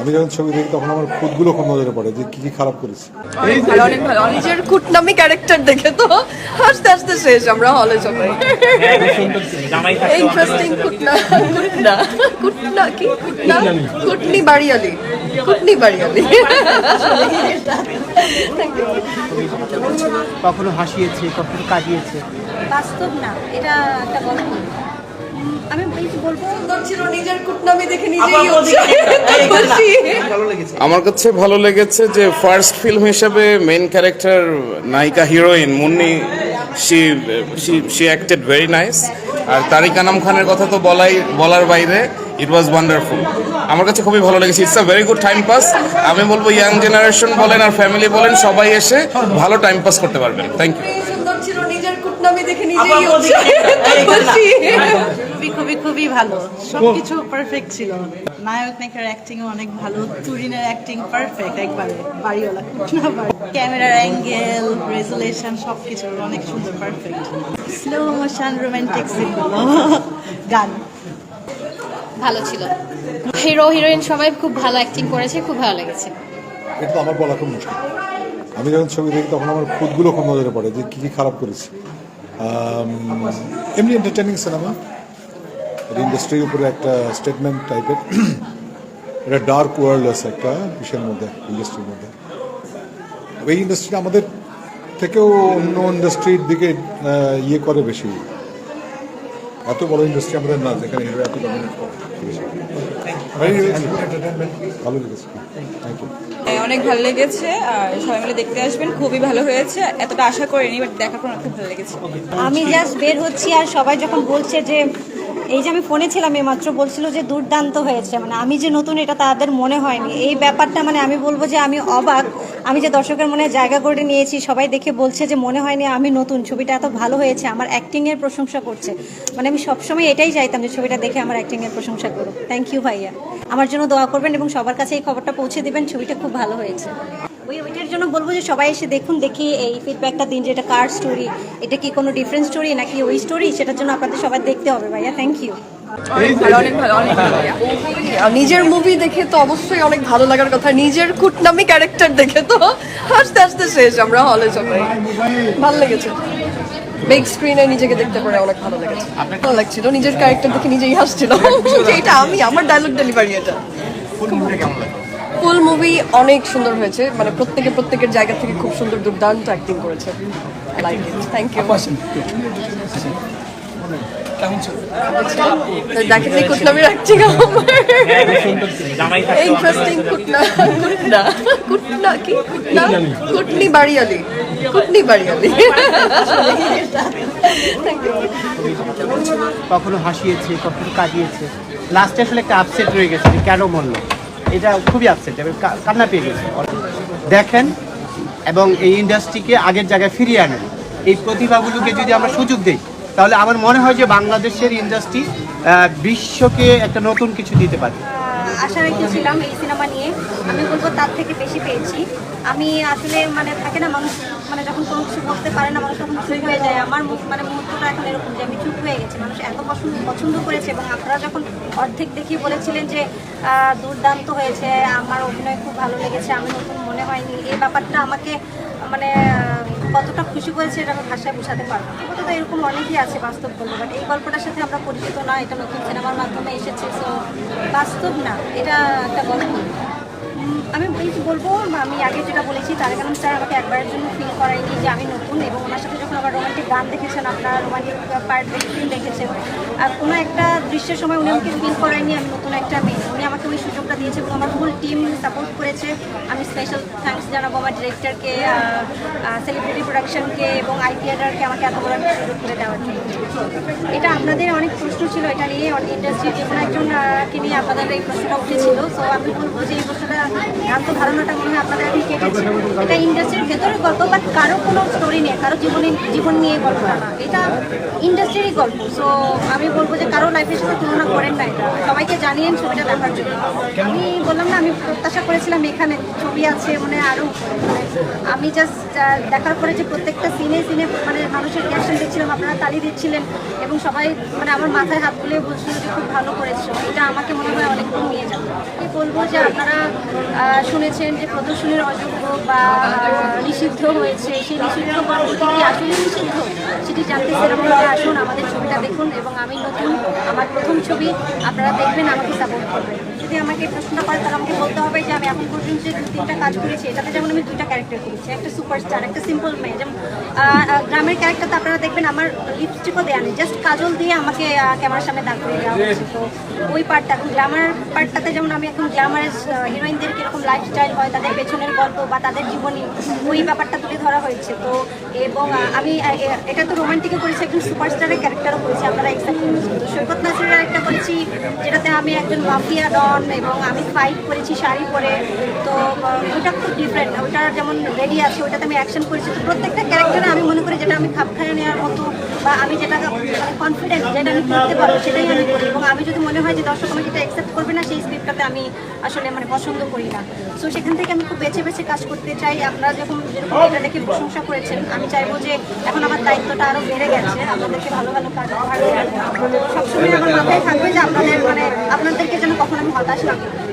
আমি যখন ছবি দেখি তখন আমার খুদগুলো খুব নজরে পড়ে যে কি কি খারাপ করেছি। অনেক ভালো ক্যারেক্টার দেখে তো হাসতে হাসতে শেষ আমরা হলে সবাই ইন্টারেস্টিং কুটনা কুটনা কুটনা কি? কুটনা কুটনি বাড়িয়ালি কুটনি বাড়িয়ালি। কখনো হাসিয়েছে কখনো কাঁদিয়েছে? বাস্তব না এটা একটা গল্প। আমি বলব। নিজের কুটনামি দেখে নিজেই আমার কাছে ভালো লেগেছে যে ফার্স্ট ফিল্ম হিসেবে মেইন ক্যারেক্টার নায়িকা heroine Munni she she acted very nice আর তারিক আনাম খানের কথা তো বলাই বলার বাইরে ইট ওয়াজ ওয়ান্ডারফুল আমার কাছে খুবই ভালো লেগেছে। It's a very good time pass আমি বলব ইয়াং জেনারেশন বলেন আর ফ্যামিলি বলেন সবাই এসে ভালো টাইম পাস করতে পারবেন। থ্যাংক ইউ সুন্দর ছিল নিজের কুটনামি দেখে নিজেই খুশি খুবই খুবই খুবই ভালো। সবকিছু পারফেক্ট ছিল। নায়ক নায়িকার অ্যাক্টিং অনেক ভালো। তুরিনের অ্যাক্টিং পারফেক্ট একবারে। বাড়িওয়ালা। ক্যামেরার অ্যাঙ্গেল রেজুলেশন সবকিছু অনেক সুন্দর পারফেক্ট স্লো মোশন রোমান্টিক সিনগুলো গান। ভালো ছিল। হিরো হিরোইন সবাই খুব ভালো অ্যাক্টিং করেছে খুব ভালো লেগেছে। এটা তো আমার বলা খুব মুশকিল। আমি যখন ছবি দেখি তখন আমার খুদগুলো খুব নজরে পড়ে যে কি কি খারাপ করেছি। এমনি এন্টারটেনিং সিনেমা ইন্ডাস্ট্রির উপরে একটা স্টেটমেন্ট টাইপের এটা ডার্ক ওয়ার্ল্ড আছে একটা বিষয়ের মধ্যে ইন্ডাস্ট্রির মধ্যে। এই ইন্ডাস্ট্রিটা আমাদের থেকেও অন্য ইন্ডাস্ট্রির দিকে ইয়ে করে বেশি। এত বড় ইন্ডাস্ট্রি আমাদের না, যেখানে এত ডমিনেট করে। ভালো লেগেছে। থ্যাংক ইউ হ্যাঁ, অনেক ভালো লেগেছে। আর সবাই মিলে দেখতে আসবেন। খুবই ভালো হয়েছে। এতটা আশা করিনি বাট দেখার পর খুব ভালো লেগেছে। আমি জাস্ট বের হচ্ছি আর সবাই যখন বলছে যে এই যে আমি ফোনে ছিলাম এই মাত্র বলছিল যে দুর্দান্ত হয়েছে। মানে আমি যে নতুন, এটা তাদের মনে হয়নি। এই ব্যাপারটা মানে আমি বলব যে আমি অবাক। আমি যে দর্শকের মনে জায়গা করে নিয়েছি, সবাই দেখে বলছে যে মনে হয়নি আমি নতুন। ছবিটা এত ভালো হয়েছে, আমার অ্যাক্টিংয়ের প্রশংসা করছে। মানে আমি সবসময় এটাই চাইতাম যে ছবিটা দেখে আমার অ্যাক্টিংয়ের প্রশংসা করুক। থ্যাংক ইউ ভাইয়া। আমার জন্য দোয়া করবেন এবং সবার কাছে এই খবরটা পৌঁছে দেবেন, ছবিটা খুব ভালো হয়েছে। ওই ওইটার জন্য বলব যে সবাই এসে দেখুন দেখি এই ফিডব্যাকটা দিন যে এটা কার স্টোরি এটা কি কোনো ডিফারেন্ট স্টোরি নাকি ওই স্টোরি সেটার জন্য আপনাদের সবাই দেখতে হবে ভাইয়া থ্যাংক ইউ নিজের মুভি দেখে তো অবশ্যই অনেক ভালো লাগার কথা। নিজের কুটনামি ক্যারেক্টার দেখে তো হাসতে হাসতে শেষ আমরা হলে সবাই ভালো লেগেছে। বিগ স্ক্রিনে নিজেকে দেখতে পারে অনেক ভালো লেগেছে। ভালো লাগছিল নিজের ক্যারেক্টার দেখে নিজেই হাসছিল। এটা আমি আমার ডায়লগ ডেলিভারি এটা ফুল মুভি অনেক সুন্দর হয়েছে। মানে প্রত্যেকে প্রত্যেকের জায়গা থেকে খুব সুন্দর দুর্দান্ত অ্যাক্টিং করেছে। লাইক থ্যাংক ইউ দেখেন এই কুটনামির অ্যাক্টিং আমার। ইন্টারেস্টিং কুটনা কুটনা কুটনা কি? কুটনা কুটনি বাড়িয়ালি। কুটনি বাড়িয়ালি। কখনো হাসিয়েছে কখনো কাঁদিয়েছে। লাস্টে আসলে একটা আপসেট রয়ে গেছে কেন মরলো? এটা খুবই আপসেট কান্না পেয়ে গেছে। দেখেন, এবং এই ইন্ডাস্ট্রিকে আগের জায়গায় ফিরিয়ে আনেন। এই প্রতিভাগুলোকে যদি আমরা সুযোগ দিই, তাহলে আমার মনে হয় যে বাংলাদেশের ইন্ডাস্ট্রি বিশ্বকে একটা নতুন কিছু দিতে পারে। আশা রেখেছিলাম এই সিনেমা নিয়ে। আমি বলব তার থেকে বেশি পেয়েছি। আমি আসলে মানে থাকে না, মানুষ মানে যখন কোনো কিছু করতে পারে না, মানুষ তখন চুপ হয়ে যায়। আমার মুখ মানে মুহূর্তটা এখন এরকম যে আমি চুপ হয়ে গেছি। মানুষ এত পছন্দ পছন্দ করেছে এবং আপনারা যখন অর্ধেক দেখি বলেছিলেন যে দুর্দান্ত হয়েছে, আমার অভিনয় খুব ভালো লেগেছে, আমি নতুন মনে হয়নি, এই ব্যাপারটা আমাকে মানে কতটা খুশি করেছে এটা আমি ভাষায় বোঝাতে পারব তো এরকম অনেকই আছে বাস্তব বলব বাট এই গল্পটার সাথে আমরা পরিচিত না, এটা নতুন সিনেমার মাধ্যমে এসেছে সো বাস্তব না, এটা একটা গল্প। আমি বলব আমি আগে যেটা বলেছি তার কারণ স্যার আমাকে একবারের জন্য ফিল করায়নি যে আমি নতুন এবং ওনার সাথে যখন আমার রোমান্টিক গান দেখেছেন আপনার রোমান্টিক পার্ট ফিল্ম দেখেছেন আর কোনো একটা দৃশ্যের সময় উনি আমাকে ফিল করায়নি আমি নতুন একটা মেয়ে। উনি আমাকে ওই সুযোগটা দিয়েছে এবং আমার ফুল টিম সাপোর্ট করেছে। আমি স্পেশাল থ্যাঙ্কস জানাব আমার ডিরেক্টরকে সেলিব্রিটি প্রোডাকশনকে এবং আইপিআরকে আমাকে এত বড় একটা সুযোগ করে দেওয়ার জন্য। এটা আপনাদের অনেক প্রশ্ন ছিল এটা নিয়ে ইন্ডাস্ট্রির যে কোনো একজন আহ, কে নিয়ে আপনাদের এই প্রশ্নটা উঠেছিল। সো আমি বলব যে এই প্রশ্নটা ভ্রান্ত ধারণাটা মনে হয় আপনাদের এখন কেটেছে? এটা ইন্ডাস্ট্রির ভেতরের গল্প বাট কারও কোনো স্টোরি নেই কারও জীবনী জীবন নিয়ে গল্পটা না। এটা ইন্ডাস্ট্রিরই গল্প সো আমি বলব যে কারও লাইফের সাথে তুলনা করেন না এটা। সবাইকে জানিয়েন ছবিটা দেখার জন্য। আমি বললাম না আমি প্রত্যাশা করেছিলাম এখানে ছবি আছে মানে আরও আমি জাস্ট দেখার পরে যে প্রত্যেকটা সিনে সিনে মানে মানুষের রিয়াকশন দেখছিলাম আপনারা তালি দিচ্ছিলেন এবং সবাই মানে আমার মাথায় হাত তুলে বলছিল যে খুব ভালো করেছ। এটা আমাকে মনে হয় অনেক দূর নিয়ে যাবে। আমি বলব যে আপনারা শুনেছেন যে প্রদর্শনীর অযোগ্য বা নিষিদ্ধ হয়েছে। সেই নিষিদ্ধ পরবর্তী কি আসলে নিষিদ্ধ? সেটি জানতে সিনেমাতে আসুন আমাদের ছবিটা দেখুন এবং আমি নতুন আমার প্রথম ছবি, আপনারা দেখবেন, আমাকে সাপোর্ট করবেন। যদি আমাকে প্রশ্ন করে, তাহলে আমাকে বলতে হবে যে আমি এখন পর্যন্ত যে দু তিনটা কাজ করেছি, এটাতে যেমন আমি দুইটা ক্যারেক্টার করেছি। একটা সুপারস্টার একটা সিম্পল মেয়ে। যেমন গ্রামের ক্যারেক্টার তো আপনারা দেখবেন, আমার লিপস্টিকও দেওয়া নেই। জাস্ট কাজল দিয়ে আমাকে ক্যামেরার সামনে দাঁড় করে দেওয়া হয়েছে। তো ওই পার্টটা এখন পার্টটাতে যেমন আমি এখন গ্ল্যামারের হিরোইনদের কীরকম লাইফস্টাইল হয়, তাদের পেছনের গল্প বা তাদের জীবনী, ওই ব্যাপারটা তুলে ধরা হয়েছে। তো এবং আমি এটা তো রোমান্টিকও করেছি, একজন সুপারস্টারের ক্যারেক্টারও করেছি, আপনারা এক্সাক্ট তো সৈকত নাসিরের একটা করেছি, যেটাতে আমি একজন মাফিয়া ডন এবং আমি ফাইট করেছি শাড়ি পরে। তো ওটা খুব ডিফারেন্ট ওটার যেমন রেডি আছে, ওটাতে আমি অ্যাকশন করেছি। তো প্রত্যেকটা ক্যারেক্টারে আমি মনে করি যেটা আমি খাপ খাইয়ে নেওয়ার মতো বা আমি যেটা কনফিডেন্ট যেটা আমি করতে পারব, সেটাই আমি করি। এবং আমি যদি মনে হয় যে দর্শক আমাকে এটা অ্যাকসেপ্ট করবে না, সেই স্ক্রিপ্টটাতে আমি আসলে মানে পছন্দ করি না। সো সেখান থেকে আমি খুব বেছে বেছে কাজ করতে চাই। আপনারা যখন যেরকম এটা দেখে প্রশংসা করেছেন, আমি চাইব যে এখন আমার দায়িত্বটা আরও বেড়ে গেছে। আপনাদেরকে ভালো ভালো কাজ সবসময় আমার মাথায় থাকবে যে আপনাদের মানে আপনাদেরকে যেন কখনো আমি হতাশ না করি।